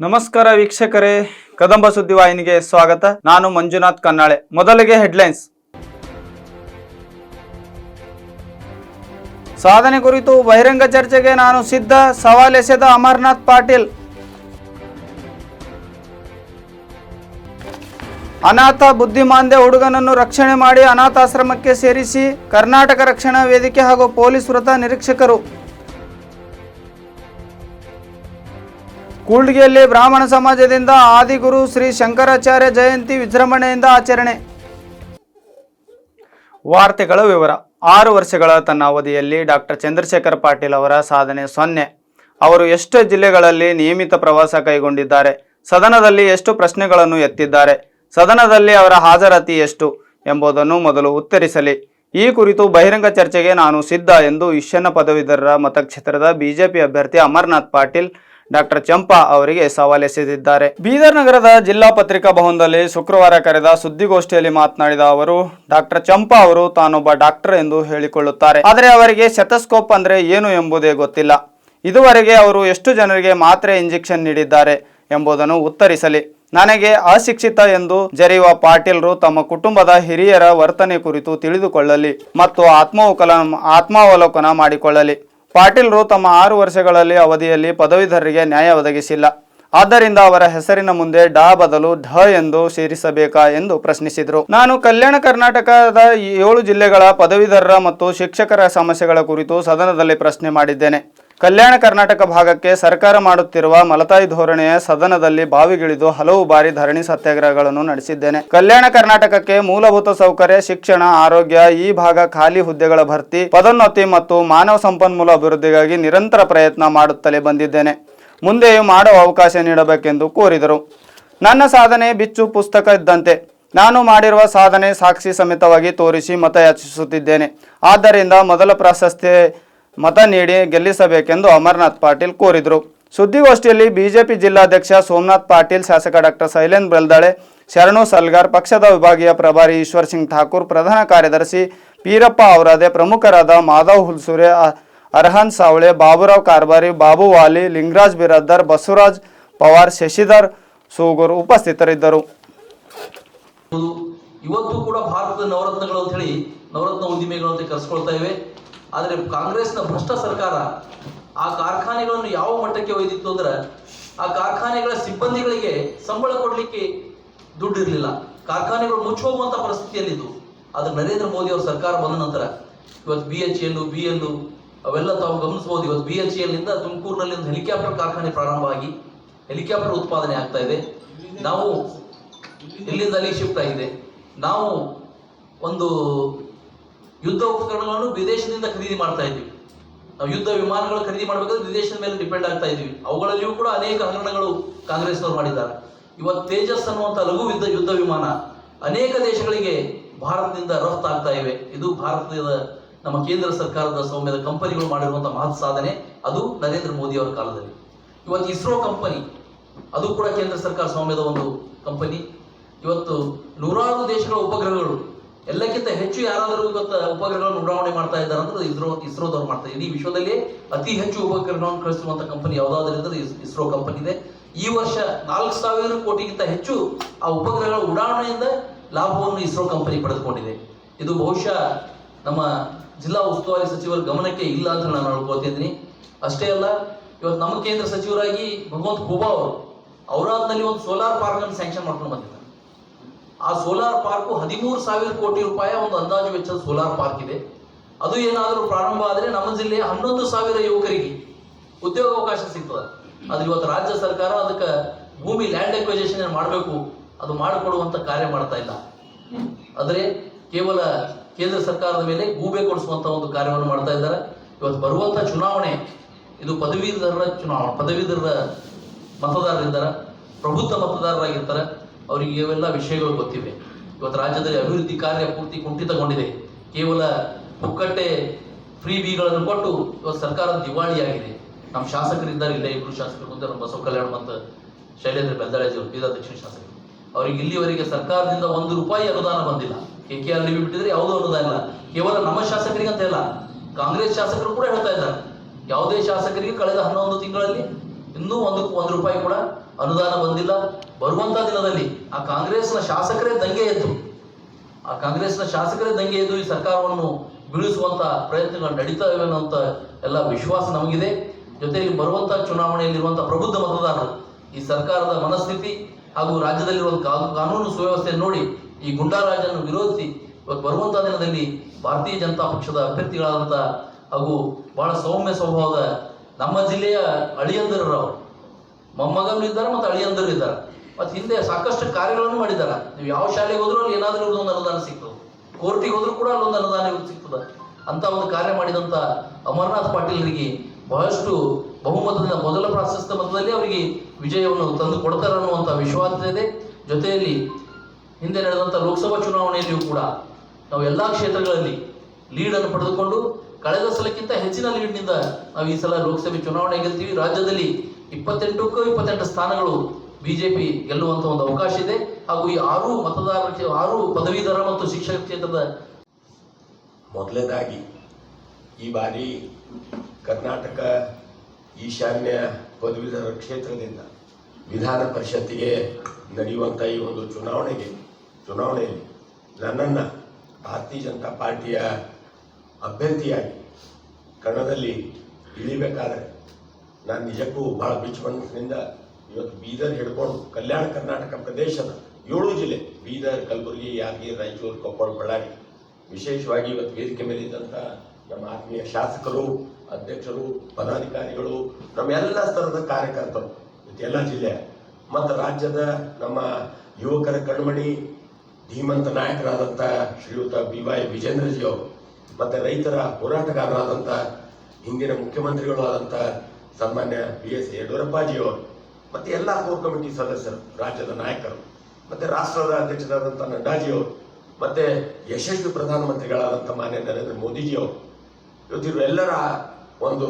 ನಮಸ್ಕಾರ ವೀಕ್ಷಕರೇ. ಕದಂಬ ಸುದ್ದಿವಾಹಿನಿಗೆ ಸ್ವಾಗತ. ನಾನು ಮಂಜುನಾಥ್ ಕನ್ನಾಳೆ. ಮೊದಲಿಗೆ ಹೆಡ್ಲೈನ್ಸ್. ಸಾಧನೆ ಕುರಿತು ಬಹಿರಂಗ ಚರ್ಚೆಗೆ ನಾನು ಸಿದ್ಧ. ಸವಾಲೆಸೆದ ಅಮರ್ನಾಥ್ ಪಾಟೀಲ್. ಅನಾಥ ಬುದ್ಧಿಮಾಂದ್ಯ ಹುಡುಗನನ್ನು ರಕ್ಷಣೆ ಮಾಡಿ ಅನಾಥಾಶ್ರಮಕ್ಕೆ ಸೇರಿಸಿ ಕರ್ನಾಟಕ ರಕ್ಷಣಾ ವೇದಿಕೆ ಹಾಗೂ ಪೊಲೀಸ್ ವೃತ್ತ ನಿರೀಕ್ಷಕರು. ಕೂಡ್ಲಿಗಿಯಲ್ಲಿ ಬ್ರಾಹ್ಮಣ ಸಮಾಜದಿಂದ ಆದಿಗುರು ಶ್ರೀ ಶಂಕರಾಚಾರ್ಯ ಜಯಂತಿ ವಿಜೃಂಭಣೆಯಿಂದ ಆಚರಣೆ. ವಾರ್ತೆಗಳ ವಿವರ. ಆರು ವರ್ಷಗಳ ತನ್ನ ಅವಧಿಯಲ್ಲಿ ಡಾಕ್ಟರ್ ಚಂದ್ರಶೇಖರ್ ಪಾಟೀಲ್ ಅವರ ಸಾಧನೆ ಸೊನ್ನೆ. ಅವರು ಎಷ್ಟು ಜಿಲ್ಲೆಗಳಲ್ಲಿ ನಿಯಮಿತ ಪ್ರವಾಸ ಕೈಗೊಂಡಿದ್ದಾರೆ. ಸದನದಲ್ಲಿ ಎಷ್ಟು ಪ್ರಶ್ನೆಗಳನ್ನು ಎತ್ತಿದ್ದಾರೆ. ಸದನದಲ್ಲಿ ಅವರ ಹಾಜರಾತಿ ಎಷ್ಟು ಎಂಬುದನ್ನು ಮೊದಲು ಉತ್ತರಿಸಲಿ. ಈ ಕುರಿತು ಬಹಿರಂಗ ಚರ್ಚೆಗೆ ನಾನು ಸಿದ್ಧ ಎಂದು ಈಶಾನ್ಯ ಪದವೀಧರರ ಮತಕ್ಷೇತ್ರದ ಬಿಜೆಪಿ ಅಭ್ಯರ್ಥಿ ಅಮರ್ನಾಥ್ ಪಾಟೀಲ್ ಡಾಕ್ಟರ್ ಚಂಪಾ ಅವರಿಗೆ ಸವಾಲೆಸೆದಿದ್ದಾರೆ ಬೀದರ್ ನಗರದ ಜಿಲ್ಲಾ ಪತ್ರಿಕಾ ಭವನದಲ್ಲಿ ಶುಕ್ರವಾರ ಕರೆದ ಸುದ್ದಿಗೋಷ್ಠಿಯಲ್ಲಿ ಮಾತನಾಡಿದ ಅವರು, ಡಾಕ್ಟರ್ ಚಂಪಾ ಅವರು ತಾನೊಬ್ಬ ಡಾಕ್ಟರ್ ಎಂದು ಹೇಳಿಕೊಳ್ಳುತ್ತಾರೆ. ಆದರೆ ಅವರಿಗೆ ಶೆತಸ್ಕೋಪ್ ಅಂದ್ರೆ ಏನು ಎಂಬುದೇ ಗೊತ್ತಿಲ್ಲ. ಇದುವರೆಗೆ ಅವರು ಎಷ್ಟು ಜನರಿಗೆ ಮಾತ್ರೆ ಇಂಜೆಕ್ಷನ್ ನೀಡಿದ್ದಾರೆ ಎಂಬುದನ್ನು ಉತ್ತರಿಸಲಿ. ನನಗೆ ಅಶಿಕ್ಷಿತ ಎಂದು ಜರಿಯುವ ಪಾಟೀಲ್ರು ತಮ್ಮ ಕುಟುಂಬದ ಹಿರಿಯರ ವರ್ತನೆ ಕುರಿತು ತಿಳಿದುಕೊಳ್ಳಲಿ ಮತ್ತು ಆತ್ಮಾವಕಲ ಆತ್ಮಾವಲೋಕನ ಮಾಡಿಕೊಳ್ಳಲಿ. ಪಾಟೀಲ್ರು ತಮ್ಮ ಆರು ವರ್ಷಗಳಲ್ಲಿ ಅವಧಿಯಲ್ಲಿ ಪದವೀಧರರಿಗೆ ನ್ಯಾಯ ಒದಗಿಸಿಲ್ಲ. ಆದ್ದರಿಂದ ಅವರ ಹೆಸರಿನ ಮುಂದೆ ಡಾ ಬದಲು ಢ ಎಂದು ಸೇರಿಸಬೇಕಾ ಎಂದು ಪ್ರಶ್ನಿಸಿದರು. ನಾನು ಕಲ್ಯಾಣ ಕರ್ನಾಟಕದ ಏಳು ಜಿಲ್ಲೆಗಳ ಪದವೀಧರರ ಮತ್ತು ಶಿಕ್ಷಕರ ಸಮಸ್ಯೆಗಳ ಕುರಿತು ಸದನದಲ್ಲಿ ಪ್ರಶ್ನೆ ಮಾಡಿದ್ದೇನೆ. ಕಲ್ಯಾಣ ಕರ್ನಾಟಕ ಭಾಗಕ್ಕೆ ಸರ್ಕಾರ ಮಾಡುತ್ತಿರುವ ಮಲತಾಯಿ ಧೋರಣೆಯ ಸದನದಲ್ಲಿ ಬಾವಿಗಿಳಿದು ಹಲವು ಬಾರಿ ಧರಣಿ ಸತ್ಯಾಗ್ರಹಗಳನ್ನು ನಡೆಸಿದ್ದೇನೆ. ಕಲ್ಯಾಣ ಕರ್ನಾಟಕಕ್ಕೆ ಮೂಲಭೂತ ಸೌಕರ್ಯ, ಶಿಕ್ಷಣ, ಆರೋಗ್ಯ ಈ ಭಾಗ ಖಾಲಿ ಹುದ್ದೆಗಳ ಭರ್ತಿ, ಪದೋನ್ನತಿ ಮತ್ತು ಮಾನವ ಸಂಪನ್ಮೂಲ ಅಭಿವೃದ್ಧಿಗಾಗಿ ನಿರಂತರ ಪ್ರಯತ್ನ ಮಾಡುತ್ತಲೇ ಬಂದಿದ್ದೇನೆ. ಮುಂದೆಯೂ ಮಾಡುವ ಅವಕಾಶ ನೀಡಬೇಕೆಂದು ಕೋರಿದರು. ನನ್ನ ಸಾಧನೆ ಬಿಚ್ಚು ಪುಸ್ತಕ ಇದ್ದಂತೆ. ನಾನು ಮಾಡಿರುವ ಸಾಧನೆ ಸಾಕ್ಷಿ ಸಮೇತವಾಗಿ ತೋರಿಸಿ ಮತಯಾಚಿಸುತ್ತಿದ್ದೇನೆ. ಆದ್ದರಿಂದ ಮೊದಲ ಪ್ರಶಸ್ತಿ ಮತ ನೀಡಿ ಗೆಲ್ಲಿಸಬೇಕೆಂದು ಅಮರನಾಥ್ ಪಾಟೀಲ್ ಕೋರಿದರು. ಸುದ್ದಿಗೋಷ್ಠಿಯಲ್ಲಿ ಬಿಜೆಪಿ ಜಿಲ್ಲಾಧ್ಯಕ್ಷ ಸೋಮನಾಥ್ ಪಾಟೀಲ್, ಶಾಸಕ ಡಾಕ್ಟರ್ ಶೈಲೇನ್ ಬೆಲ್ದಾಳೆ, ಶರಣು ಸಲ್ಗಾರ್, ಪಕ್ಷದ ವಿಭಾಗೀಯ ಪ್ರಭಾರಿ ಈಶ್ವರ್ ಸಿಂಗ್ ಠಾಕೂರ್, ಪ್ರಧಾನ ಕಾರ್ಯದರ್ಶಿ ಪೀರಪ್ಪ ಅವರಾದೆ, ಪ್ರಮುಖರಾದ ಮಾಧವ್ ಹುಲ್ಸೂರೆ ಅರ್ಹನ್ ಸಾವಳೆ, ಬಾಬುರಾವ್ ಕಾರ್ಬಾರಿ, ಬಾಬು ವಾಲಿ, ಲಿಂಗರಾಜ್ ಬಿರದ್ದರ್, ಬಸವರಾಜ್ ಪವಾರ್, ಶಶಿಧರ್ ಸೂಗೂರ್ ಉಪಸ್ಥಿತರಿದ್ದರು. ಇವತ್ತು ಕೂಡ ಭಾರತದ ನವರತ್ನಗಳು ಅಂತ ಹೇಳಿ ನವರತ್ನ ಉದ್ದಿಮೆಗಳು ಅಂತ ಕರೆಸ್ಕೊಳ್ತಾ ಇವೆ. ಆದರೆ ಕಾಂಗ್ರೆಸ್ನ ಭ್ರಷ್ಟ ಸರ್ಕಾರ ಆ ಕಾರ್ಖಾನೆಗಳನ್ನು ಯಾವ ಮಟ್ಟಕ್ಕೆ ಒಯ್ದಿತ್ತು ಅಂದ್ರೆ ಆ ಕಾರ್ಖಾನೆಗಳ ಸಿಬ್ಬಂದಿಗಳಿಗೆ ಸಂಬಳ ಕೊಡಲಿಕ್ಕೆ ದುಡ್ಡು ಇರಲಿಲ್ಲ. ಕಾರ್ಖಾನೆಗಳು ಮುಚ್ಚಿ ಹೋಗುವಂತ ಪರಿಸ್ಥಿತಿಯಲ್ಲಿದ್ದು. ಆದ್ರೆ ನರೇಂದ್ರ ಮೋದಿ ಅವರ ಸರ್ಕಾರ ಬಂದ ನಂತರ ಇವತ್ತು B H L B L ಅವೆಲ್ಲ ತಾವು ಗಮನಿಸಬಹುದು. ಇವತ್ತು ಬಿ ಎಚ್ ಎಲ್ನಿಂದ ತುಮಕೂರಿನಲ್ಲಿ ಒಂದು ಹೆಲಿಕಾಪ್ಟರ್ ಕಾರ್ಖಾನೆ ಪ್ರಾರಂಭವಾಗಿ ಹೆಲಿಕಾಪ್ಟರ್ ಉತ್ಪಾದನೆ ಆಗ್ತಾ ಇದೆ. ನಾವು ಇಲ್ಲಿಂದ ಅಲ್ಲಿ ಶಿಫ್ಟ್ ಆಗಿದೆ. ನಾವು ಒಂದು ಯುದ್ಧ ಉಪಕರಣಗಳನ್ನು ವಿದೇಶದಿಂದ ಖರೀದಿ ಮಾಡ್ತಾ ಇದ್ವಿ. ನಾವು ಯುದ್ಧ ವಿಮಾನಗಳು ಖರೀದಿ ಮಾಡಬೇಕಾದ್ರೆ ವಿದೇಶದ ಮೇಲೆ ಡಿಪೆಂಡ್ ಆಗ್ತಾ ಇದ್ವಿ. ಅವುಗಳಲ್ಲಿಯೂ ಕೂಡ ಅನೇಕ ಹಗರಣಗಳು ಕಾಂಗ್ರೆಸ್ನವರು ಮಾಡಿದ್ದಾರೆ. ಇವತ್ತು ತೇಜಸ್ ಅನ್ನುವಂಥ ಲಘು ಯುದ್ಧ ಯುದ್ಧ ವಿಮಾನ ಅನೇಕ ದೇಶಗಳಿಗೆ ಭಾರತದಿಂದ ರಫ್ತಾಗ್ತಾ ಇವೆ. ಇದು ಭಾರತದ ನಮ್ಮ ಕೇಂದ್ರ ಸರ್ಕಾರದ ಸೌಮ್ಯದ ಕಂಪನಿಗಳು ಮಾಡಿರುವಂಥ ಮಹತ್ ಸಾಧನೆ. ಅದು ನರೇಂದ್ರ ಮೋದಿ ಅವರ ಕಾಲದಲ್ಲಿ. ಇವತ್ತು ಇಸ್ರೋ ಕಂಪನಿ, ಅದು ಕೂಡ ಕೇಂದ್ರ ಸರ್ಕಾರ ಸ್ವಾಮ್ಯದ ಒಂದು ಕಂಪನಿ. ಇವತ್ತು ನೂರಾರು ದೇಶಗಳ ಉಪಗ್ರಹಗಳು ಎಲ್ಲಕ್ಕಿಂತ ಹೆಚ್ಚು ಯಾರಾದರೂ ಇವತ್ತು ಉಪಗ್ರಹಗಳನ್ನು ಉಡಾವಣೆ ಮಾಡ್ತಾ ಇದ್ದಾರೆ ಅಂದ್ರೆ ಇಸ್ರೋ ಇಸ್ರೋದವ್ರು ಮಾಡ್ತಾರೆ ಇಡೀ ವಿಶ್ವದಲ್ಲಿ ಅತಿ ಹೆಚ್ಚು ಉಪಗ್ರಹಗಳನ್ನು ಕಳಿಸುವಂತ ಕಂಪನಿ ಯಾವುದಾದ್ರಿಂದ ಇಸ್ರೋ ಕಂಪನಿ ಇದೆ. ಈ ವರ್ಷ ನಾಲ್ಕು ಸಾವಿರ ಕೋಟಿಗಿಂತ ಹೆಚ್ಚು ಆ ಉಪಗ್ರಹಗಳ ಉಡಾವಣೆಯಿಂದ ಲಾಭವನ್ನು ಇಸ್ರೋ ಕಂಪನಿ ಪಡೆದುಕೊಂಡಿದೆ. ಇದು ಬಹುಶಃ ನಮ್ಮ ಜಿಲ್ಲಾ ಉಸ್ತುವಾರಿ ಸಚಿವರ ಗಮನಕ್ಕೆ ಇಲ್ಲ ಅಂತ ನಾನು ಹೇಳ್ಕೊಳ್ತಿದ್ದೀನಿ ಅಷ್ಟೇ ಅಲ್ಲ, ಇವತ್ತು ನಮ್ಮ ಕೇಂದ್ರ ಸಚಿವರಾಗಿ ಭಗವಂತ ಖೂಬಾ ಅವರು ಔರಾದ್ನಲ್ಲಿ ಒಂದು ಸೋಲಾರ್ ಪಾರ್ಕ್ ಅನ್ನು ಸ್ಯಾಂಕ್ಷನ್ ಮಾಡ್ಕೊಂಡು ಬಂದಿದ್ದಾರೆ. ಆ ಸೋಲಾರ್ ಪಾರ್ಕ್ ಹದಿಮೂರು ಸಾವಿರ ಕೋಟಿ ರೂಪಾಯಿ ಒಂದು ಅಂದಾಜು ವೆಚ್ಚದ ಸೋಲಾರ್ ಪಾರ್ಕ್ ಇದೆ. ಅದು ಏನಾದರೂ ಪ್ರಾರಂಭ ಆದರೆ ನಮ್ಮ ಜಿಲ್ಲೆಯ ಹನ್ನೊಂದು ಸಾವಿರ ಯುವಕರಿಗೆ ಉದ್ಯೋಗಾವಕಾಶ ಸಿಗ್ತದೆ. ಆದ್ರೆ ಇವತ್ತು ರಾಜ್ಯ ಸರ್ಕಾರ ಅದಕ್ಕೆ ಭೂಮಿ ಲ್ಯಾಂಡ್ ಎಕ್ವೈಸೇಷನ್ ಮಾಡಬೇಕು, ಅದು ಮಾಡಿಕೊಡುವಂಥ ಕಾರ್ಯ ಮಾಡ್ತಾ ಇಲ್ಲ. ಆದರೆ ಕೇವಲ ಕೇಂದ್ರ ಸರ್ಕಾರದ ಮೇಲೆ ಗೂಬೆ ಕೊಡಿಸುವಂಥ ಒಂದು ಕಾರ್ಯವನ್ನು ಮಾಡ್ತಾ ಇದ್ದಾರೆ. ಇವತ್ತು ಬರುವಂತ ಚುನಾವಣೆ, ಇದು ಪದವೀಧರರ ಚುನಾವಣೆ, ಪದವೀಧರರ ಮತದಾರರಿದ್ದಾರೆ, ಪ್ರಬುದ್ಧ ಮತದಾರರಾಗಿರ್ತಾರೆ. ಅವರಿಗೆ ಇವೆಲ್ಲ ವಿಷಯಗಳು ಗೊತ್ತಿವೆ. ಇವತ್ತು ರಾಜ್ಯದಲ್ಲಿ ಅಭಿವೃದ್ಧಿ ಕಾರ್ಯ ಪೂರ್ತಿ ಕುಂಠಿತಗೊಂಡಿದೆ. ಕೇವಲ ಪುಕ್ಕಟ್ಟೆ ಫ್ರೀ ಬಿಗಳನ್ನು ಕೊಟ್ಟು ಇವತ್ತು ಸರ್ಕಾರ ದಿವಾಳಿಯಾಗಿದೆ. ನಮ್ಮ ಶಾಸಕರಿದ್ದಾರೆ, ಇಲ್ಲೇ ಇಬ್ಬರು ಶಾಸಕರು ಮುಂದೆ ನಮ್ಮ ಬಸವ ಕಲ್ಯಾಣ ಮತ್ತು ಶೈಲೇಂದ್ರ ಬೀದರ್ ದಕ್ಷಿಣ ಶಾಸಕರು. ಅವರಿಗೆ ಇಲ್ಲಿವರೆಗೆ ಸರ್ಕಾರದಿಂದ ಒಂದು ರೂಪಾಯಿ ಅನುದಾನ ಬಂದಿಲ್ಲ. ಕೆ ಕೆ ಆರ್ ಬಿಟ್ಟಿದ್ರೆ ಯಾವುದೂ ಅನುದಾನ ಇಲ್ಲ. ಕೇವಲ ನಮ್ಮ ಶಾಸಕರಿಗೆ ಅಂತ ಇಲ್ಲ ಕಾಂಗ್ರೆಸ್ ಶಾಸಕರು ಕೂಡ ಹೇಳ್ತಾ ಇದ್ದಾರೆ. ಯಾವುದೇ ಶಾಸಕರಿಗೆ ಕಳೆದ ಹನ್ನೊಂದು ತಿಂಗಳಲ್ಲಿ ಇನ್ನೂ ಒಂದು ಒಂದು ರೂಪಾಯಿ ಕೂಡ ಅನುದಾನ ಬಂದಿಲ್ಲ. ಬರುವಂತ ದಿನದಲ್ಲಿ ಆ ಕಾಂಗ್ರೆಸ್ನ ಶಾಸಕರೇ ದಂಗೆ ಎದ್ದು, ಆ ಕಾಂಗ್ರೆಸ್ನ ಶಾಸಕರೇ ದಂಗೆ ಎದ್ದು ಈ ಸರ್ಕಾರವನ್ನು ಬೀಳಿಸುವಂತ ಪ್ರಯತ್ನಗಳು ನಡೀತಾ ಇವೆ ಅನ್ನುವಂತ ಎಲ್ಲ ವಿಶ್ವಾಸ ನಮಗಿದೆ. ಜೊತೆಯಲ್ಲಿ ಬರುವಂತಹ ಚುನಾವಣೆಯಲ್ಲಿರುವಂತಹ ಪ್ರಬುದ್ಧ ಮತದಾರರು, ಈ ಸರ್ಕಾರದ ಮನಸ್ಥಿತಿ ಹಾಗೂ ರಾಜ್ಯದಲ್ಲಿರುವಂಥ ಕಾನೂನು ಸುವ್ಯವಸ್ಥೆಯನ್ನು ನೋಡಿ ಈ ಗುಂಡಾರಾಜನ್ನು ವಿರೋಧಿಸಿ ಬರುವಂತಹ ದಿನದಲ್ಲಿ ಭಾರತೀಯ ಜನತಾ ಪಕ್ಷದ ಅಭ್ಯರ್ಥಿಗಳಾದಂಥ ಹಾಗೂ ಬಹಳ ಸೌಮ್ಯ ಸ್ವಭಾವದ ನಮ್ಮ ಜಿಲ್ಲೆಯ ಅಳಿಯಂದರು ಮೊಮ್ಮಗನೂ ಇದ್ದಾರೆ ಮತ್ತು ಅಳಿಯಂದರು ಇದ್ದಾರೆ. ಮತ್ತು ಹಿಂದೆ ಸಾಕಷ್ಟು ಕಾರ್ಯಗಳನ್ನು ಮಾಡಿದ್ದಾರೆ. ನೀವು ಯಾವ ಶಾಲೆಗೆ ಹೋದ್ರೂ ಅಲ್ಲಿ ಏನಾದರೂ ಒಂದು ಅನುದಾನ ಸಿಗ್ತದೆ. ಕೋರ್ಟಿಗೆ ಹೋದ್ರೂ ಕೂಡ ಅಲ್ಲೊಂದು ಅನುದಾನ ಸಿಗ್ತದೆ. ಅಂತ ಒಂದು ಕಾರ್ಯ ಮಾಡಿದಂಥ ಅಮರನಾಥ್ ಪಾಟೀಲ್ರಿಗೆ ಬಹಳಷ್ಟು ಬಹುಮತದಿಂದ, ಮೊದಲ ಪ್ರಾಶಸ್ತ್ಯ ಮತದಲ್ಲಿ ಅವರಿಗೆ ವಿಜಯವನ್ನು ತಂದು ಕೊಡ್ತಾರೆ ಅನ್ನುವಂಥ ವಿಶ್ವಾಸ ಇದೆ. ಜೊತೆಯಲ್ಲಿ ಹಿಂದೆ ನಡೆದಂಥ ಲೋಕಸಭಾ ಚುನಾವಣೆಯಲ್ಲಿಯೂ ಕೂಡ ನಾವು ಎಲ್ಲ ಕ್ಷೇತ್ರಗಳಲ್ಲಿ ಲೀಡನ್ನು ಪಡೆದುಕೊಂಡು ಕಳೆದ ಸಲಕ್ಕಿಂತ ಹೆಚ್ಚಿನ ಲೀಡ್ನಿಂದ ನಾವು ಈ ಸಲ ಲೋಕಸಭೆ ಚುನಾವಣೆ ಗೆಲ್ತೀವಿ. ರಾಜ್ಯದಲ್ಲಿ ಇಪ್ಪತ್ತೆಂಟಕ್ಕೂ ಇಪ್ಪತ್ತೆಂಟು ಸ್ಥಾನಗಳು ಬಿಜೆಪಿ ಗೆಲ್ಲುವಂತ ಒಂದು ಅವಕಾಶ ಇದೆ. ಹಾಗೂ ಈ ಆರು ಮತದಾರರ ಆರು ಪದವೀಧರ ಮತ್ತು ಶಿಕ್ಷಕ ಕ್ಷೇತ್ರದ ಮೊದಲನೇದಾಗಿ, ಈ ಬಾರಿ ಕರ್ನಾಟಕ ಈಶಾನ್ಯ ಪದವೀಧರ ಕ್ಷೇತ್ರದಿಂದ ವಿಧಾನ ಪರಿಷತ್ತಿಗೆ ನಡೆಯುವಂಥ ಈ ಒಂದು ಚುನಾವಣೆಗೆ, ಚುನಾವಣೆಯಲ್ಲಿ ನನ್ನನ್ನು ಭಾರತೀಯ ಜನತಾ ಪಾರ್ಟಿಯ ಅಭ್ಯರ್ಥಿಯಾಗಿ ಕಣದಲ್ಲಿ ಇಳಿಬೇಕಾದ್ರೆ, ನಾನು ನಿಜಕ್ಕೂ ಭಾಳ ಬಿಚ್ಚು ಮನಸ್ಸಿನಿಂದ ಇವತ್ತು ಬೀದರ್ ಹಿಡ್ಕೊಂಡು ಕಲ್ಯಾಣ ಕರ್ನಾಟಕ ಪ್ರದೇಶದ ಏಳು ಜಿಲ್ಲೆ, ಬೀದರ್, ಕಲಬುರಗಿ, ಯಾದಗಿರಿ, ರಾಯಚೂರು, ಕೊಪ್ಪಳ, ಬಳ್ಳಾರಿ, ವಿಶೇಷವಾಗಿ ಇವತ್ತು ವೇದಿಕೆ ಮೇಲೆ ಇದ್ದಂಥ ನಮ್ಮ ಆತ್ಮೀಯ ಶಾಸಕರು, ಅಧ್ಯಕ್ಷರು, ಪದಾಧಿಕಾರಿಗಳು, ನಮ್ಮ ಎಲ್ಲ ಸ್ತರದ ಕಾರ್ಯಕರ್ತರು ಎಲ್ಲ ಜಿಲ್ಲೆ. ಮತ್ತು ರಾಜ್ಯದ ನಮ್ಮ ಯುವಕರ ಕಣ್ಮಣಿ ಧೀಮಂತ ನಾಯಕರಾದಂಥ ಶ್ರೀಯುತ ಬಿ ವೈ ವಿಜೇಂದ್ರಜಿ ಅವರು, ಮತ್ತು ರೈತರ ಹೋರಾಟಗಾರರಾದಂಥ ಹಿಂದಿನ ಮುಖ್ಯಮಂತ್ರಿಗಳು ಆದಂಥ ಸನ್ಮಾನ್ಯ ಬಿ ಎಸ್ ಯಡಿಯೂರಪ್ಪಾಜಿಯವರು ಮತ್ತು ಎಲ್ಲ ಕೋರ್ ಕಮಿಟಿ ಸದಸ್ಯರು, ರಾಜ್ಯದ ನಾಯಕರು, ಮತ್ತು ರಾಷ್ಟ್ರದ ಅಧ್ಯಕ್ಷರಾದಂಥ ನಡ್ಡಾಜಿಯವರು, ಮತ್ತು ಯಶಸ್ವಿ ಪ್ರಧಾನಮಂತ್ರಿಗಳಾದಂಥ ಮಾನ್ಯ ನರೇಂದ್ರ ಮೋದಿಜಿಯವರು ಇವತ್ತಿರುವ ಎಲ್ಲರ ಒಂದು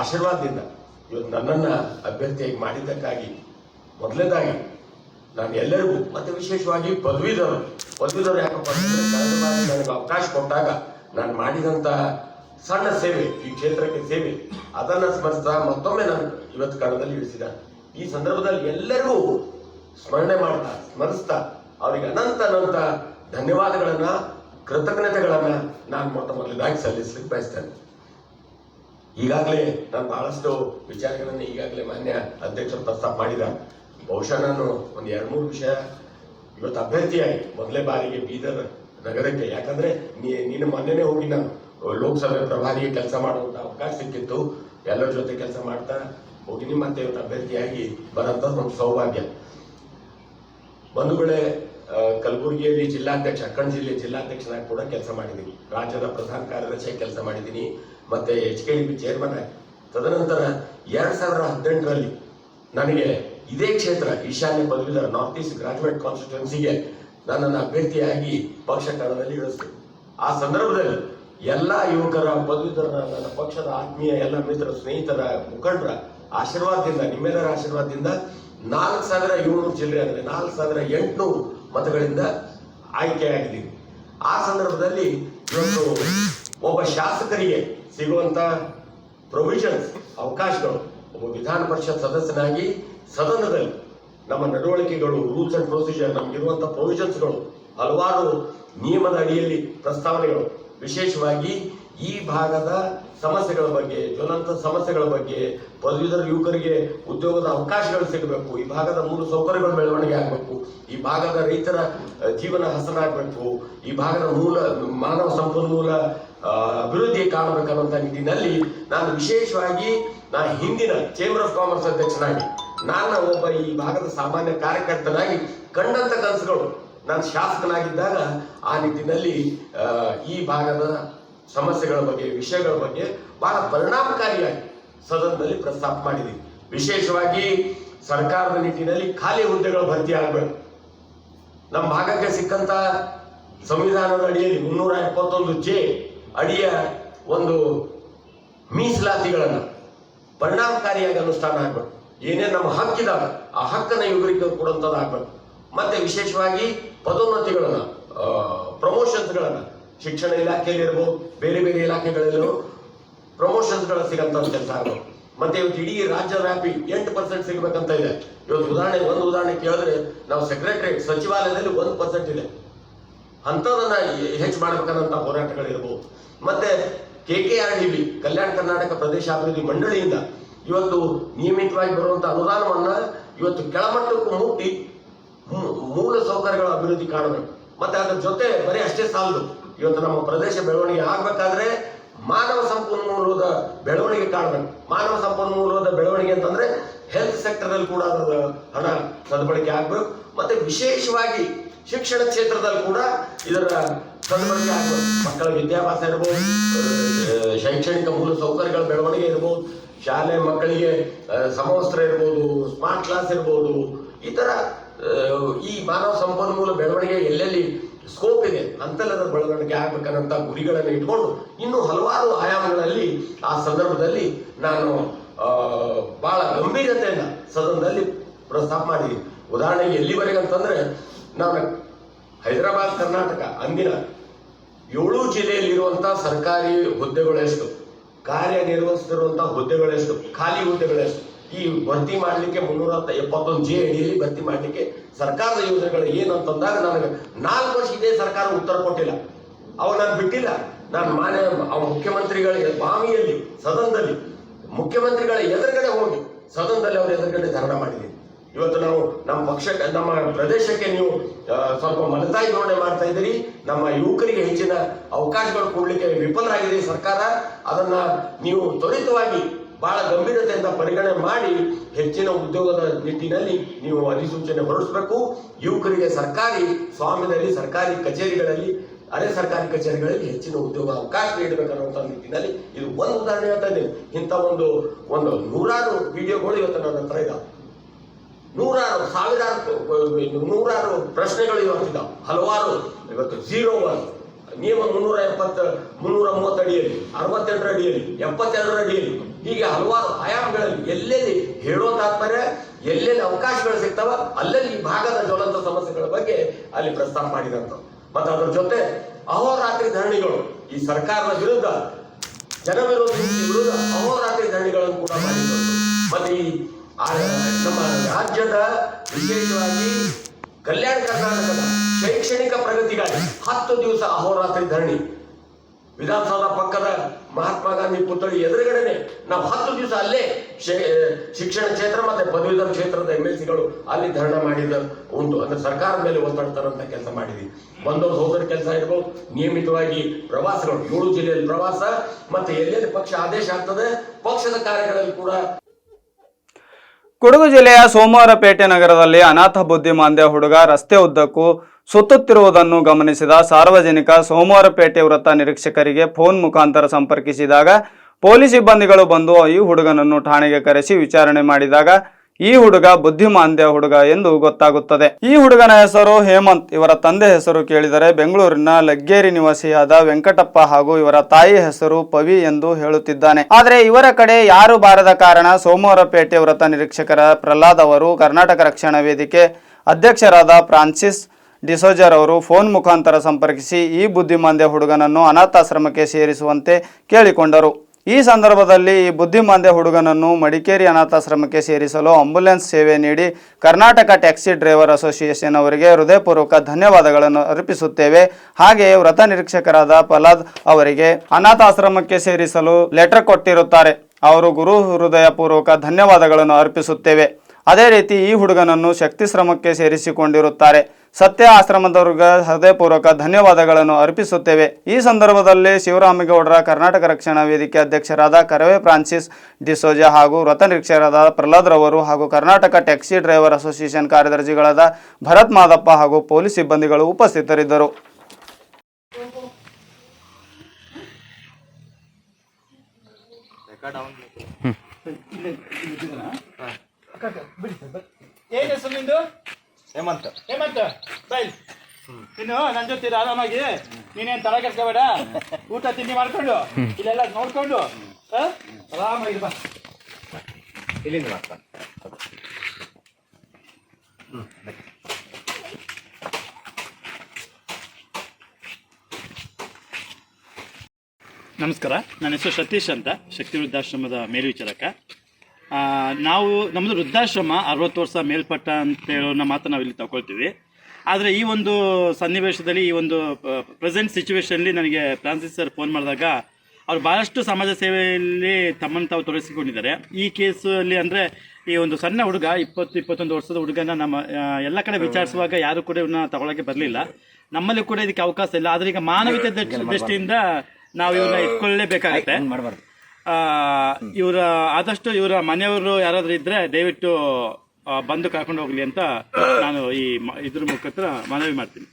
ಆಶೀರ್ವಾದದಿಂದ ಇವತ್ತು ನನ್ನನ್ನು ಅಭ್ಯರ್ಥಿಯಾಗಿ ಮಾಡಿದ್ದಕ್ಕಾಗಿ ಮೊದಲನೇದಾಗಿ ನಾನು ಎಲ್ಲರಿಗೂ, ಮತ್ತೆ ವಿಶೇಷವಾಗಿ ಪದವೀಧರರು ಪದವೀಧರರು ಯಾಕಪ್ಪ ನನಗೆ ಅವಕಾಶ ಕೊಟ್ಟಾಗ ನಾನು ಮಾಡಿದಂಥ ಸಣ್ಣ ಸೇವೆ, ಈ ಕ್ಷೇತ್ರಕ್ಕೆ ಸೇವೆ, ಅದನ್ನು ಸ್ಮರಿಸ್ತಾ ಮತ್ತೊಮ್ಮೆ ನಾನು ಇವತ್ತು ಕಾಲದಲ್ಲಿ ಇಳಿಸಿದ ಈ ಸಂದರ್ಭದಲ್ಲಿ ಎಲ್ಲರಿಗೂ ಸ್ಮರಣೆ ಮಾಡ್ತಾ, ಸ್ಮರಿಸ್ತಾ, ಅವರಿಗೆ ಅನಂತ ಅನಂತ ಧನ್ಯವಾದಗಳನ್ನ, ಕೃತಜ್ಞತೆಗಳನ್ನ ನಾನು ಮೊಟ್ಟ ಮೊದಲಿದಾಗಿ ಸಲ್ಲಿಸ್ಲಿಕ್ಕೆ ಬಯಸ್ತೇನೆ. ಈಗಾಗಲೇ ನಾನು ಬಹಳಷ್ಟು ವಿಚಾರಗಳನ್ನು ಈಗಾಗಲೇ ಮಾನ್ಯ ಅಧ್ಯಕ್ಷರು ಪ್ರಸ್ತಾಪ ಮಾಡಿದ, ಬಹುಶಃ ನಾನು ಒಂದು ಎರಡು ಮೂರು ವಿಷಯ ಇವತ್ತು ಅಭ್ಯರ್ಥಿಯಾಗಿ ಮೊದಲೇ ಬಾರಿಗೆ ಬೀದರ್ ನಗರಕ್ಕೆ, ಯಾಕಂದ್ರೆ ನೀನು ಮೊನ್ನೆನೇ ಹೋಗಿ ನಾನು ಲೋಕಸಭೆ ಪ್ರಭಾರಿಗೆ ಕೆಲಸ ಮಾಡುವಂತ ಅವಕಾಶ ಸಿಕ್ಕಿತ್ತು, ಎಲ್ಲರ ಜೊತೆ ಕೆಲಸ ಮಾಡ್ತಾ ಹೋಗಿನಿ ನಿಮ್ಮಂತೆ ಇವತ್ತು ಅಭ್ಯರ್ಥಿಯಾಗಿ ಬರಂತ ನಮ್ಮ ಸೌಭಾಗ್ಯ. ಒಂದು ವೇಳೆ ಕಲಬುರಗಿಯಲ್ಲಿ ಜಿಲ್ಲಾಧ್ಯಕ್ಷ ಅಕ್ಕಣ ಜಿಲ್ಲೆ ಜಿಲ್ಲಾಧ್ಯಕ್ಷನಾಗಿ ಕೂಡ ಕೆಲಸ ಮಾಡಿದ್ದೀನಿ. ರಾಜ್ಯದ ಪ್ರಧಾನ ಕಾರ್ಯದರ್ಶಿಯಾಗಿ ಕೆಲಸ ಮಾಡಿದ್ದೀನಿ. ಮತ್ತೆ ಎಚ್ ಕೆ ಡಿ ಚೇರ್ಮನ್ ಆಗಿ. ತದನಂತರ ಎರಡ್ ಸಾವಿರದ ಹದಿನೆಂಟರಲ್ಲಿ ನನಗೆ ಇದೇ ಕ್ಷೇತ್ರ, ಈಶಾನ್ಯ ಪದವೀಧರ ನಾರ್ತ್ ಈಸ್ಟ್ ಗ್ರಾಜುಯೇಟ್ ಕಾನ್ಸ್ಟಿಟ್ಯೂನ್ಸಿಗೆ ನನ್ನನ್ನು ಅಭ್ಯರ್ಥಿಯಾಗಿ ಪಕ್ಷ ಕಣದಲ್ಲಿ ಇಳಿಸ್ತು ಆ ಸಂದರ್ಭದಲ್ಲಿ ಎಲ್ಲ ಯುವಕರ ಪದವೀಧರ ನನ್ನ ಪಕ್ಷದ ಆತ್ಮೀಯ ಎಲ್ಲ ಮಿತ್ರ, ಸ್ನೇಹಿತರ, ಮುಖಂಡರ ಆಶೀರ್ವಾದದಿಂದ, ನಿಮ್ಮೆಲ್ಲರ ಆಶೀರ್ವಾದದಿಂದ ನಾಲ್ಕು ಸಾವಿರ ಏಳ್ನೂರು ಚಿಲ್ಲರೆ ಅಂದರೆ ನಾಲ್ಕು ಸಾವಿರ ಎಂಟುನೂರು ಮತಗಳಿಂದ ಆಯ್ಕೆಯಾಗಿದ್ದೀವಿ ಆ ಸಂದರ್ಭದಲ್ಲಿ ಇವತ್ತು ಒಬ್ಬ ಶಾಸಕರಿಗೆ ಸಿಗುವಂತ ಪ್ರೊವಿಷನ್ಸ್ ಅವಕಾಶಗಳು, ಒಬ್ಬ ವಿಧಾನ ಪರಿಷತ್ ಸದಸ್ಯನಾಗಿ ಸದನದಲ್ಲಿ ನಮ್ಮ ನಡವಳಿಕೆಗಳು ರೂಲ್ಸ್ ಅಂಡ್ ಪ್ರೊಸೀಜರ್ ನಮಗಿರುವಂತ ಪ್ರೊವಿಷನ್ಸ್ಗಳು ಹಲವಾರು ನಿಯಮದ ಅಡಿಯಲ್ಲಿ ಪ್ರಸ್ತಾವನೆಗಳು, ವಿಶೇಷವಾಗಿ ಈ ಭಾಗದ ಸಮಸ್ಯೆಗಳ ಬಗ್ಗೆ, ಜ್ವಲಂತ ಸಮಸ್ಯೆಗಳ ಬಗ್ಗೆ, ಪದವೀಧರ ಯುವಕರಿಗೆ ಉದ್ಯೋಗದ ಅವಕಾಶಗಳು ಸಿಗಬೇಕು, ಈ ಭಾಗದ ಮೂಲ ಸೌಕರ್ಯಗಳ ಬೆಳವಣಿಗೆ ಆಗಬೇಕು, ಈ ಭಾಗದ ರೈತರ ಜೀವನ ಹಸನಾಗಬೇಕು, ಈ ಭಾಗದ ಮೂಲ, ಮಾನವ ಸಂಪನ್ಮೂಲ ಅಭಿವೃದ್ಧಿ ಕಾಣಬೇಕನ್ನುವಂತ ನಿಟ್ಟಿನಲ್ಲಿ ನಾನು ವಿಶೇಷವಾಗಿ ನಾ ಹಿಂದಿನ ಚೇಂಬರ್ ಆಫ್ ಕಾಮರ್ಸ್ ಅಧ್ಯಕ್ಷನಾಗಿ, ನಾನು ಒಬ್ಬ ಈ ಭಾಗದ ಸಾಮಾನ್ಯ ಕಾರ್ಯಕರ್ತನಾಗಿ ಕಂಡಂತ ಕನಸುಗಳು. ನಾನು ಶಾಸಕನಾಗಿದ್ದಾಗ ಆ ನಿಟ್ಟಿನಲ್ಲಿ ಈ ಭಾಗದ ಸಮಸ್ಯೆಗಳ ಬಗ್ಗೆ, ವಿಷಯಗಳ ಬಗ್ಗೆ ಬಹಳ ಪರಿಣಾಮಕಾರಿಯಾಗಿ ಸದನದಲ್ಲಿ ಪ್ರಸ್ತಾಪ ಮಾಡಿದೆ. ವಿಶೇಷವಾಗಿ ಸರ್ಕಾರದ ನಿಟ್ಟಿನಲ್ಲಿ ಖಾಲಿ ಹುದ್ದೆಗಳು ಭರ್ತಿ ಆಗಬೇಕು. ನಮ್ಮ ಭಾಗಕ್ಕೆ ಸಿಕ್ಕಂತ ಸಂವಿಧಾನದ ಅಡಿಯಲ್ಲಿ ಮುನ್ನೂರ ಎಪ್ಪತ್ತೊಂದು ಜೆ ಅಡಿಯ ಒಂದು ಮೀಸಲಾತಿಗಳನ್ನು ಪರಿಣಾಮಕಾರಿಯಾಗಿ ಅನುಷ್ಠಾನ ಆಗಬೇಕು. ಏನೇ ನಮ್ಮ ಹಕ್ಕಿದಾಗ ಆ ಹಕ್ಕನ್ನ ಯುವಕರಿಗೆ ಕೊಡುವಂಥದ್ದು ಆಗಬೇಕು ಮತ್ತೆ ವಿಶೇಷವಾಗಿ ಪದೋನ್ನತಿಗಳನ್ನು ಪ್ರಮೋಷನ್ಸ್ಗಳನ್ನ ಶಿಕ್ಷಣ ಇಲಾಖೆಯಲ್ಲಿ ಇರ್ಬೋದು, ಬೇರೆ ಬೇರೆ ಇಲಾಖೆಗಳಲ್ಲೂ ಪ್ರಮೋಷನ್ಸ್ಗಳು ಸಿಗಂತ ಕೆಲಸ ಆಗಬೇಕು ಮತ್ತೆ ಇವತ್ತು ಇಡೀ ರಾಜ್ಯ ವ್ಯಾಪಿ ಎಂಟು ಪರ್ಸೆಂಟ್ ಸಿಗಬೇಕಂತ ಇದೆ. ಇವತ್ತು ಉದಾಹರಣೆ, ಒಂದು ಉದಾಹರಣೆ ಕೇಳಿದ್ರೆ ನಾವು ಸೆಕ್ರೆಟರೇಟ್ ಸಚಿವಾಲಯದಲ್ಲಿ ಒಂದು ಪರ್ಸೆಂಟ್ ಇದೆ. ಅಂಥದನ್ನ ಹೆಚ್ಚು ಹೋರಾಟಗಳು ಹೋರಾಟಗಳಿರ್ಬೋದು ಮತ್ತೆ K K R D B, Kalyana Karnataka ಪ್ರದೇಶ ಅಭಿವೃದ್ಧಿ ಮಂಡಳಿಯಿಂದ ಇವತ್ತು ನಿಯಮಿತವಾಗಿ ಬರುವಂತ ಅನುದಾನವನ್ನ ಇವತ್ತು ಕೆಳಮಟ್ಟಕ್ಕೂ ಮುಟ್ಟಿ ಮೂಲ ಸೌಕರ್ಯಗಳ ಅಭಿವೃದ್ಧಿ ಕಾಣಬೇಕು. ಮತ್ತೆ ಅದರ ಜೊತೆ ಬರೀ ಅಷ್ಟೇ ಸಾಲದು. ಇವತ್ತು ನಮ್ಮ ಪ್ರದೇಶ ಬೆಳವಣಿಗೆ ಆಗ್ಬೇಕಾದ್ರೆ ಮಾನವ ಸಂಪನ್ಮೂಲದ ಬೆಳವಣಿಗೆ ಕಾಣಬೇಕು. ಮಾನವ ಸಂಪನ್ಮೂಲದ ಬೆಳವಣಿಗೆ ಅಂತಂದ್ರೆ ಹೆಲ್ತ್ ಸೆಕ್ಟರ್ ಅಲ್ಲಿ ಕೂಡ ಅದರ ಹಣ ಸದ್ಬಳಕೆ ಆಗ್ಬೇಕು. ಮತ್ತೆ ವಿಶೇಷವಾಗಿ ಶಿಕ್ಷಣ ಕ್ಷೇತ್ರದಲ್ಲಿ ಕೂಡ ಇದರ ಸದ್ಬಳಕೆ ಆಗ್ಬೇಕು. ಮಕ್ಕಳ ವಿದ್ಯಾಭ್ಯಾಸ ಇರ್ಬೋದು ಶೈಕ್ಷಣಿಕ ಮೂಲ ಸೌಕರ್ಯಗಳ ಬೆಳವಣಿಗೆ ಇರ್ಬೋದು, ಶಾಲೆ ಮಕ್ಕಳಿಗೆ ಸಮವಸ್ತ್ರ ಇರ್ಬೋದು ಸ್ಮಾರ್ಟ್ ಕ್ಲಾಸ್ ಇರ್ಬೋದು, ಈ ತರ ಈ ಮಾನವ ಸಂಪನ್ಮೂಲ ಬೆಳವಣಿಗೆ ಎಲ್ಲೆಲ್ಲಿ ಸ್ಕೋಪ್ ಇದೆ ಅಂತಲ್ಲದ ಬೆಳವಣಿಗೆ ಆಗ್ಬೇಕನ್ನಂತ ಗುರಿಗಳನ್ನು ಇಟ್ಕೊಂಡು ಇನ್ನು ಹಲವಾರು ಆಯಾಮಗಳಲ್ಲಿ ಆ ಸಂದರ್ಭದಲ್ಲಿ ನಾನು ಬಹಳ ಗಂಭೀರತೆಯಿಂದ ಸದನದಲ್ಲಿ ಪ್ರಸ್ತಾಪ ಮಾಡಿದ್ದೀನಿ. ಉದಾಹರಣೆಗೆ ಎಲ್ಲಿವರೆಗೆ ಅಂತಂದ್ರೆ, ನಾನು ಹೈದರಾಬಾದ್, ಕರ್ನಾಟಕ ಅಂದಿನ ಏಳು ಜಿಲ್ಲೆಯಲ್ಲಿರುವಂಥ ಸರ್ಕಾರಿ ಹುದ್ದೆಗಳೆಷ್ಟು ಕಾರ್ಯನಿರ್ವಹಿಸುತ್ತಿರುವಂಥ ಹುದ್ದೆಗಳೆಷ್ಟು ಖಾಲಿ ಹುದ್ದೆಗಳೆಷ್ಟು ಈ ಭರ್ತಿ ಮಾಡಲಿಕ್ಕೆ ಮುನ್ನೂರ ಎಪ್ಪತ್ತೊಂದು ಜೆ ಅಡಿಯಲ್ಲಿ ಭರ್ತಿ ಮಾಡಲಿಕ್ಕೆ ಸರ್ಕಾರದ ಯೋಜನೆಗಳು ಏನು ಅಂತಂದಾಗ ನನಗೆ ನಾಲ್ಕು ವರ್ಷ ಇದೇ ಸರ್ಕಾರ ಉತ್ತರ ಕೊಟ್ಟಿಲ್ಲ. ಅವ ನಾನು ಬಿಟ್ಟಿಲ್ಲ. ನಾನು ಮಾನ್ಯ ಮುಖ್ಯಮಂತ್ರಿಗಳ ಬಾವಿಯಲ್ಲಿ, ಸದನದಲ್ಲಿ, ಮುಖ್ಯಮಂತ್ರಿಗಳ ಎದುರುಗಡೆ ಹೋಗಿ ಸದನದಲ್ಲಿ ಅವರ ಎದುರುಗಡೆ ಧರಣ ಮಾಡಿದ್ದೀನಿ. ಇವತ್ತು ನಾವು ನಮ್ಮ ಪಕ್ಷಕ್ಕೆ ನಮ್ಮ ಪ್ರದೇಶಕ್ಕೆ ನೀವು ಸ್ವಲ್ಪ ಮಲತಾಯಿ ಧೋರಣೆ ಮಾಡ್ತಾ ಇದ್ದೀರಿ. ನಮ್ಮ ಯುವಕರಿಗೆ ಹೆಚ್ಚಿನ ಅವಕಾಶಗಳು ಕೊಡಲಿಕ್ಕೆ ವಿಫಲರಾಗಿದೆ ಸರ್ಕಾರ. ಅದನ್ನ ನೀವು ತ್ವರಿತವಾಗಿ ಬಹಳ ಗಂಭೀರತೆಯಿಂದ ಪರಿಗಣನೆ ಮಾಡಿ ಹೆಚ್ಚಿನ ಉದ್ಯೋಗದ ನಿಟ್ಟಿನಲ್ಲಿ ನೀವು ಅಧಿಸೂಚನೆ ಹೊರಡಿಸಬೇಕು. ಯುವಕರಿಗೆ ಸರ್ಕಾರಿ, ಸ್ವಾಮ್ಯದಲ್ಲಿ ಸರ್ಕಾರಿ ಕಚೇರಿಗಳಲ್ಲಿ, ಅರೆ ಸರ್ಕಾರಿ ಕಚೇರಿಗಳಲ್ಲಿ ಹೆಚ್ಚಿನ ಉದ್ಯೋಗ ಅವಕಾಶ ನೀಡಬೇಕನ್ನುವಂಥ ನಿಟ್ಟಿನಲ್ಲಿ ಇದು ಒಂದು ಉದಾಹರಣೆ ಹೇಳ್ತಾ ಇದ್ದೀನಿ. ಇಂಥ ಒಂದು ಒಂದು ನೂರಾರು ವಿಡಿಯೋಗಳು ಇವತ್ತು ನನ್ನ ಹತ್ರ ಇದಾವೆ. ನೂರಾರು, ಸಾವಿರಾರು, ನೂರಾರು ಪ್ರಶ್ನೆಗಳು ಇವತ್ತಿದ್ದಾವೆ ಹಲವಾರು, ಇವತ್ತು ಝೀರೋ ಒನ್ ನಿಯಮ ಮುನ್ನೂರ ಎಪ್ಪತ್ತ, ಮುನ್ನೂರ ಮೂವತ್ತು ಅಡಿಯಲ್ಲಿ ಅರವತ್ತೆರಡರ ಅಡಿಯಲ್ಲಿ, ಎಪ್ಪತ್ತೆರಡರ ಅಡಿಯಲ್ಲಿ, ಹೀಗೆ ಹಲವಾರು ಆಯಾಮಗಳಲ್ಲಿ ಎಲ್ಲೆಲ್ಲಿ ಹೇಳೋ ತಾತ್ಪರ್ಯ ಎಲ್ಲೆಲ್ಲಿ ಅವಕಾಶಗಳು ಸಿಗ್ತಾವ ಅಲ್ಲಲ್ಲಿ ಈ ಭಾಗದ ಜ್ವಲಂತ ಸಮಸ್ಯೆಗಳ ಬಗ್ಗೆ ಅಲ್ಲಿ ಪ್ರಸ್ತಾಪ ಮಾಡಿದಂತ. ಮತ್ತು ಅದರ ಜೊತೆ ಅಹೋರಾತ್ರಿ ಧರಣಿಗಳು, ಈ ಸರ್ಕಾರದ ವಿರುದ್ಧ, ಜನವಿರೋಧಿ ವಿರುದ್ಧ ಅಹೋರಾತ್ರಿ ಧರಣಿಗಳನ್ನು ಕೂಡ ಮಾಡಿದ್ರು ಮತ್ತೆ ಈ ನಮ್ಮ ರಾಜ್ಯದ ವಿಶೇಷವಾಗಿ ಕಲ್ಯಾಣ ಕರ್ನಾಟಕದ ಶೈಕ್ಷಣಿಕ ಪ್ರಗತಿಗಾಗಿ ಹತ್ತು ದಿವಸ ಅಹೋರಾತ್ರಿ ಧರಣಿ. ವಿಧಾನಸೌಧ ಪಕ್ಕದ ಮಹಾತ್ಮ ಗಾಂಧಿ ಪುತ್ಥಳಿ ಎದುರುಗಡೆನೆ ನಾವು ಹತ್ತು ದಿವಸ ಅಲ್ಲೇ ಶಿಕ್ಷಣ ಕ್ಷೇತ್ರ ಮತ್ತೆ ಪದವೀಧರ ಕ್ಷೇತ್ರದ ಎಂ ಎಲ್ ಸಿಗಳು ಅಲ್ಲಿ ಧರಣ ಮಾಡಿದ ಉಂಟು. ಅಂದ್ರೆ ಸರ್ಕಾರದ ಮೇಲೆ ಒತ್ತಡ ತರಂತ ಕೆಲಸ ಮಾಡಿದ್ವಿ. ಬಂದವರು ಹೋಗೋರ ಕೆಲಸ ಇರ್ಬೋದು. ನಿಯಮಿತವಾಗಿ ಪ್ರವಾಸಗಳು. ಏಳು ಜಿಲ್ಲೆಯಲ್ಲಿ ಪ್ರವಾಸ, ಮತ್ತೆ ಎಲ್ಲೆಲ್ಲಿ ಪಕ್ಷ ಆದೇಶ ಆಗ್ತದೆ, ಪಕ್ಷದ ಕಾರ್ಯಗಳಲ್ಲಿ ಕೂಡ ಕೊಡಗು ಜಿಲ್ಲೆಯ ಸೋಮವಾರಪೇಟೆ ನಗರದಲ್ಲಿ ಅನಾಥ ಬುದ್ಧಿಮಾಂದ್ಯ ಹುಡುಗ ರಸ್ತೆ ಉದ್ದಕ್ಕೂ ಸುತ್ತುತ್ತಿರುವುದನ್ನು ಗಮನಿಸಿದ ಸಾರ್ವಜನಿಕ ಸೋಮವಾರಪೇಟೆ ವೃತ್ತ ನಿರೀಕ್ಷಕರಿಗೆ ಫೋನ್ ಮುಖಾಂತರ ಸಂಪರ್ಕಿಸಿದಾಗ ಪೊಲೀಸ್ ಸಿಬ್ಬಂದಿಗಳು ಬಂದು ಈ ಹುಡುಗನನ್ನು ಠಾಣೆಗೆ ಕರೆಸಿ ವಿಚಾರಣೆ ಮಾಡಿದಾಗ ಈ ಹುಡುಗ ಬುದ್ಧಿಮಾಂದ್ಯ ಹುಡುಗ ಎಂದು ಗೊತ್ತಾಗುತ್ತದೆ. ಈ ಹುಡುಗನ ಹೆಸರು ಹೇಮಂತ್. ಇವರ ತಂದೆ ಹೆಸರು ಕೇಳಿದರೆ ಬೆಂಗಳೂರಿನ ಲಗ್ಗೇರಿ ನಿವಾಸಿಯಾದ ವೆಂಕಟಪ್ಪ ಹಾಗೂ ಇವರ ತಾಯಿ ಹೆಸರು ಪವಿ ಎಂದು ಹೇಳುತ್ತಿದ್ದಾನೆ. ಆದರೆ ಇವರ ಕಡೆ ಯಾರು ಬಾರದ ಕಾರಣ ಸೋಮವಾರಪೇಟೆ ವೃತ್ತ ನಿರೀಕ್ಷಕರ ಪ್ರಹ್ಲಾದ್ ಅವರು ಕರ್ನಾಟಕ ರಕ್ಷಣಾ ವೇದಿಕೆ ಅಧ್ಯಕ್ಷರಾದ ಫ್ರಾನ್ಸಿಸ್ ಡಿಸೋಜರ್ ಅವರು ಫೋನ್ ಮುಖಾಂತರ ಸಂಪರ್ಕಿಸಿ ಈ ಬುದ್ಧಿಮಾಂದ್ಯ ಹುಡುಗನನ್ನು ಅನಾಥಾಶ್ರಮಕ್ಕೆ ಸೇರಿಸುವಂತೆ ಕೇಳಿಕೊಂಡರು. ಈ ಸಂದರ್ಭದಲ್ಲಿ ಈ ಬುದ್ಧಿಮಾಂದ್ಯ ಹುಡುಗನನ್ನು ಮಡಿಕೇರಿ ಅನಾಥಾಶ್ರಮಕ್ಕೆ ಸೇರಿಸಲು ಆಂಬ್ಯುಲೆನ್ಸ್ ಸೇವೆ ನೀಡಿ ಕರ್ನಾಟಕ ಟ್ಯಾಕ್ಸಿ ಡ್ರೈವರ್ ಅಸೋಸಿಯೇಷನ್ ಅವರಿಗೆ ಹೃದಯಪೂರ್ವಕ ಧನ್ಯವಾದಗಳನ್ನು ಅರ್ಪಿಸುತ್ತೇವೆ. ಹಾಗೆಯೇ ವ್ರತ ನಿರೀಕ್ಷಕರಾದ ಪಲಾದ್ ಅವರಿಗೆ ಅನಾಥಾಶ್ರಮಕ್ಕೆ ಸೇರಿಸಲು ಲೆಟರ್ ಕೊಟ್ಟಿರುತ್ತಾರೆ. ಅವರು ಗುರು ಹೃದಯಪೂರ್ವಕ ಧನ್ಯವಾದಗಳನ್ನು ಅರ್ಪಿಸುತ್ತೇವೆ. ಅದೇ ರೀತಿ ಈ ಹುಡುಗನನ್ನು ಶಕ್ತಿಶ್ರಮಕ್ಕೆ ಸೇರಿಸಿಕೊಂಡಿರುತ್ತಾರೆ. ಸತ್ಯ ಆಶ್ರಮದವರ್ಗ ಹೃದಯಪೂರ್ವಕ ಧನ್ಯವಾದಗಳನ್ನು ಅರ್ಪಿಸುತ್ತೇವೆ. ಈ ಸಂದರ್ಭದಲ್ಲಿ ಶಿವರಾಮೇಗೌಡರ ಕರ್ನಾಟಕ ರಕ್ಷಣಾ ವೇದಿಕೆ ಅಧ್ಯಕ್ಷರಾದ ಕರವೇ ಫ್ರಾನ್ಸಿಸ್ ಡಿಸೋಜಾ ಹಾಗೂ ವ್ರತ ನಿರೀಕ್ಷಕರಾದ ಪ್ರಹ್ಲಾದ್ ರವರು ಹಾಗೂ ಕರ್ನಾಟಕ ಟ್ಯಾಕ್ಸಿ ಡ್ರೈವರ್ ಅಸೋಸಿಯೇಷನ್ ಕಾರ್ಯದರ್ಶಿಗಳಾದ ಭರತ್ ಮಾದಪ್ಪ ಹಾಗೂ ಪೊಲೀಸ್ ಸಿಬ್ಬಂದಿಗಳು ಉಪಸ್ಥಿತರಿದ್ದರು. ಏನ್ ಹೆಸರು ನಿಂದು? ಹೇಮಂತ್. ಹೇಮಂತ್. ಬೈಲ್. ಇನ್ನು ನನ್ ಜೊತೆ ಆರಾಮಾಗಿ. ನೀನೇನ್ ತಲೆ ಕೆಡ್ಸ್ಕೋಬೇಡ? ಊಟ ತಿಂಡಿ ಮಾಡ್ಕೊಂಡು ಇಲ್ಲೆಲ್ಲ ನೋಡ್ಕೊಂಡು? ಆರಾಮಾಗಿ ಬಾ. ಇಲ್ಲಿಂದ ಮಾಡ್ತಾ ನಮಸ್ಕಾರ. ನನ್ನ ಹೆಸರು ಸತೀಶ್ ಅಂತ ಶಕ್ತಿ ವೃದ್ಧಾಶ್ರಮದ ಮೇಲ್ವಿಚಾರಕ. ನಾವು ನಮ್ಮದು ವೃದ್ಧಾಶ್ರಮ ಅರವತ್ತು ವರ್ಷ ಮೇಲ್ಪಟ್ಟ ಅಂತ ಹೇಳೋ ಮಾತ್ರ ನಾವು ಇಲ್ಲಿ ತಗೊಳ್ತೀವಿ. ಆದರೆ ಈ ಒಂದು ಸನ್ನಿವೇಶದಲ್ಲಿ ಈ ಒಂದು ಪ್ರೆಸೆಂಟ್ ಸಿಚುವೇಶನಲ್ಲಿ ನನಗೆ ಫ್ರಾನ್ಸಿಸ್ ಸರ್ ಫೋನ್ ಮಾಡಿದಾಗ ಅವ್ರು ಭಾಳಷ್ಟು ಸಮಾಜ ಸೇವೆಯಲ್ಲಿ ತಮ್ಮನ್ನು ತಾವು ತೊಡಗಿಸಿಕೊಂಡಿದ್ದಾರೆ. ಈ ಕೇಸಲ್ಲಿ ಅಂದರೆ ಈ ಒಂದು ಸಣ್ಣ ಹುಡುಗ ಇಪ್ಪತ್ತು ಇಪ್ಪತ್ತೊಂದು ವರ್ಷದ ಹುಡುಗನ ನಮ್ಮ ಎಲ್ಲ ಕಡೆ ವಿಚಾರಿಸುವಾಗ ಯಾರು ಕೂಡ ಇವನ್ನ ತಗೊಳಕ್ಕೆ ಬರಲಿಲ್ಲ. ನಮ್ಮಲ್ಲಿ ಕೂಡ ಇದಕ್ಕೆ ಅವಕಾಶ ಇಲ್ಲ. ಆದರೆ ಈಗ ಮಾನವೀಯತೆ ದೃಷ್ಟಿ- ದೃಷ್ಟಿಯಿಂದ ನಾವು ಇವನ್ನ ಇಟ್ಕೊಳ್ಳೇಬೇಕಾಗುತ್ತೆ. ಇವರ, ಆದಷ್ಟು ಇವರ ಮನೆಯವರು ಯಾರಾದ್ರೂ ಇದ್ರೆ ದಯವಿಟ್ಟು ಬಂದು ಕರ್ಕೊಂಡು ಹೋಗ್ಲಿ ಅಂತ ನಾನು ಈ ಇದ್ರ ಮುಖಾಂತರ ಮನವಿ ಮಾಡ್ತೀನಿ.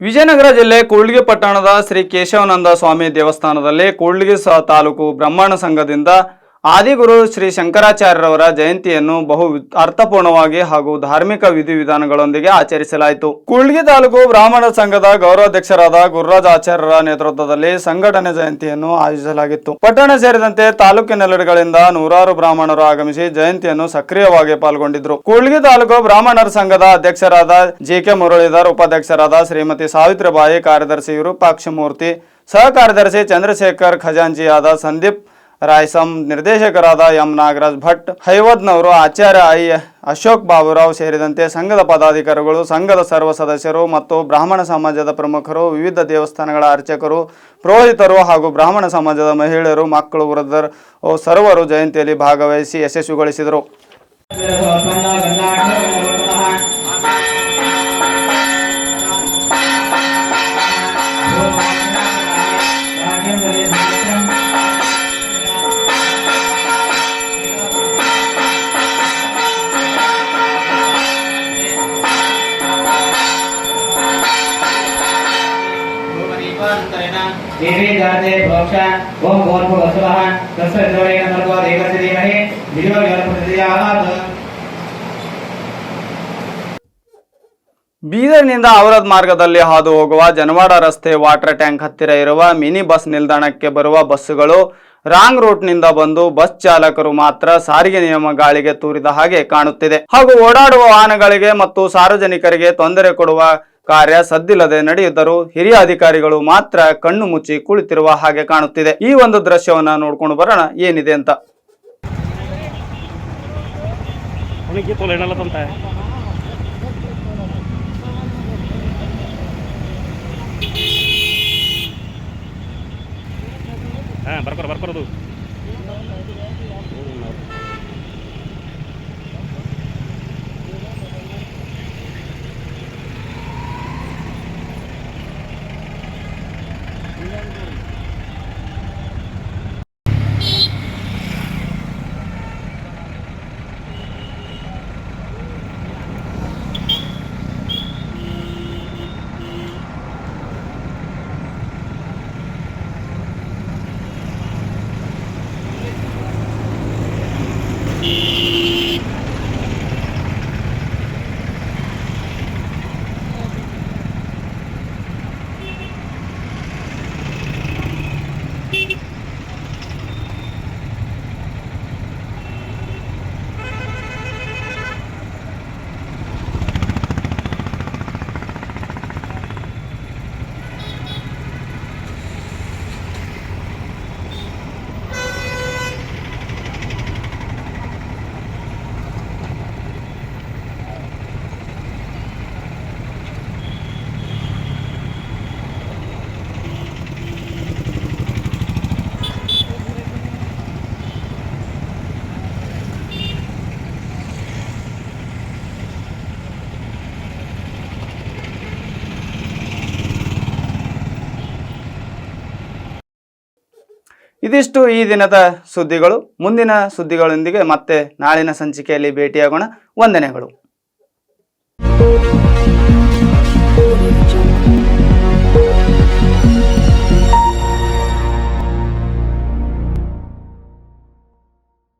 ವಿಜಯನಗರ ಜಿಲ್ಲೆ ಕೂಡ್ಲಿಗಿ ಪಟ್ಟಣದ ಶ್ರೀ ಕೇಶವನಂದ ಸ್ವಾಮಿ ದೇವಸ್ಥಾನದಲ್ಲಿ ಸ ತಾಲೂಕು ಬ್ರಹ್ಮಾಂಡ ಸಂಘದಿಂದ ಆದಿಗುರು ಶ್ರೀ ಶಂಕರಾಚಾರ್ಯರವರ ಜಯಂತಿಯನ್ನು ಬಹು ಅರ್ಥಪೂರ್ಣವಾಗಿ ಹಾಗೂ ಧಾರ್ಮಿಕ ವಿಧಿವಿಧಾನಗಳೊಂದಿಗೆ ಆಚರಿಸಲಾಯಿತು. ಕುಳ್ಗಿ ತಾಲೂಕು ಬ್ರಾಹ್ಮಣ ಸಂಘದ ಗೌರವಾಧ್ಯಕ್ಷರಾದ ಗುರುರಾಜ್ ಆಚಾರ್ಯರ ನೇತೃತ್ವದಲ್ಲಿ ಸಂಘಟನೆ ಜಯಂತಿಯನ್ನು ಆಯೋಜಿಸಲಾಗಿತ್ತು. ಪಟ್ಟಣ ಸೇರಿದಂತೆ ತಾಲೂಕಿನೆಲ್ಲೆಡೆಗಳಿಂದ ನೂರಾರು ಬ್ರಾಹ್ಮಣರು ಆಗಮಿಸಿ ಜಯಂತಿಯನ್ನು ಸಕ್ರಿಯವಾಗಿ ಪಾಲ್ಗೊಂಡಿದ್ರು. ಕುಳ್ಗಿ ತಾಲೂಕು ಬ್ರಾಹ್ಮಣರ ಸಂಘದ ಅಧ್ಯಕ್ಷರಾದ ಜೆಕೆ ಮುರಳೀಧರ್, ಉಪಾಧ್ಯಕ್ಷರಾದ ಶ್ರೀಮತಿ ಸಾವಿತ್ರಿಬಾಯಿ, ಕಾರ್ಯದರ್ಶಿ ವಿರೂಪಾಕ್ಷಮೂರ್ತಿ ಸಹ ಕಾರ್ಯದರ್ಶಿ ಚಂದ್ರಶೇಖರ್ ಖಜಾಂಜಿಯಾದ ಸಂದೀಪ್ ರಾಯ್ಸಂ ನಿರ್ದೇಶಕರಾದ ಎಂ ನಾಗರಾಜ್ ಭಟ್, ಹೈವದ್ನವರು ಆಚಾರ್ಯ ಐ ಅಶೋಕ್ ಬಾಬುರಾವ್ ಸೇರಿದಂತೆ ಸಂಘದ ಪದಾಧಿಕಾರಿಗಳು, ಸಂಘದ ಸರ್ವ ಸದಸ್ಯರು ಮತ್ತು ಬ್ರಾಹ್ಮಣ ಸಮಾಜದ ಪ್ರಮುಖರು, ವಿವಿಧ ದೇವಸ್ಥಾನಗಳ ಅರ್ಚಕರು, ಪುರೋಹಿತರು ಹಾಗೂ ಬ್ರಾಹ್ಮಣ ಸಮಾಜದ ಮಹಿಳೆಯರು, ಮಕ್ಕಳು, ವೃದ್ಧರು ಸರ್ವರು ಜಯಂತಿಯಲ್ಲಿ ಭಾಗವಹಿಸಿ ಯಶಸ್ವಿಗೊಳಿಸಿದರು. देवी जाते प्रोक्ष ओम भूर्भु वसुवः तस्य द्रोणेन भर्गो देवस्य धीमहि धियो यो न प्रचोदयात् ಬೀದರ್ನಿಂದ ಔರದ್ ಮಾರ್ಗದಲ್ಲಿ ಹಾದು ಹೋಗುವ ಜನವಾಡ ರಸ್ತೆ ವಾಟರ್ ಟ್ಯಾಂಕ್ ಹತ್ತಿರ ಇರುವ ಮಿನಿ ಬಸ್ ನಿಲ್ದಾಣಕ್ಕೆ ಬರುವ ಬಸ್ಸುಗಳು ರಾಂಗ್ ರೂಟ್ನಿಂದ ಬಂದು ಬಸ್ ಚಾಲಕರು ಮಾತ್ರ ಸಾರಿಗೆ ನಿಯಮ ಗಾಳಿಗೆ ತೂರಿದ ಹಾಗೆ ಕಾಣುತ್ತಿದೆ ಹಾಗೂ ಓಡಾಡುವ ವಾಹನಗಳಿಗೆ ಮತ್ತು ಸಾರ್ವಜನಿಕರಿಗೆ ತೊಂದರೆ ಕೊಡುವ ಕಾರ್ಯ ಸದ್ದಿಲ್ಲದೆ ನಡೆಯುತ್ತಿದ್ದರೂ ಹಿರಿಯ ಅಧಿಕಾರಿಗಳು ಮಾತ್ರ ಕಣ್ಣು ಮುಚ್ಚಿ ಕುಳಿತಿರುವ ಹಾಗೆ ಕಾಣುತ್ತಿದೆ. ಈ ಒಂದು ದೃಶ್ಯವನ್ನ ನೋಡ್ಕೊಂಡು ಬರೋಣ ಏನಿದೆ ಅಂತ. ಬರ್ಕೊರ ಬರ್ಕೊರೋದು ಇದಿಷ್ಟು ಈ ದಿನದ ಸುದ್ದಿಗಳು. ಮುಂದಿನ ಸುದ್ದಿಗಳೊಂದಿಗೆ ಮತ್ತೆ ನಾಳಿನ ಸಂಚಿಕೆಯಲ್ಲಿ ಭೇಟಿಯಾಗೋಣ. ವಂದನೆಗಳು.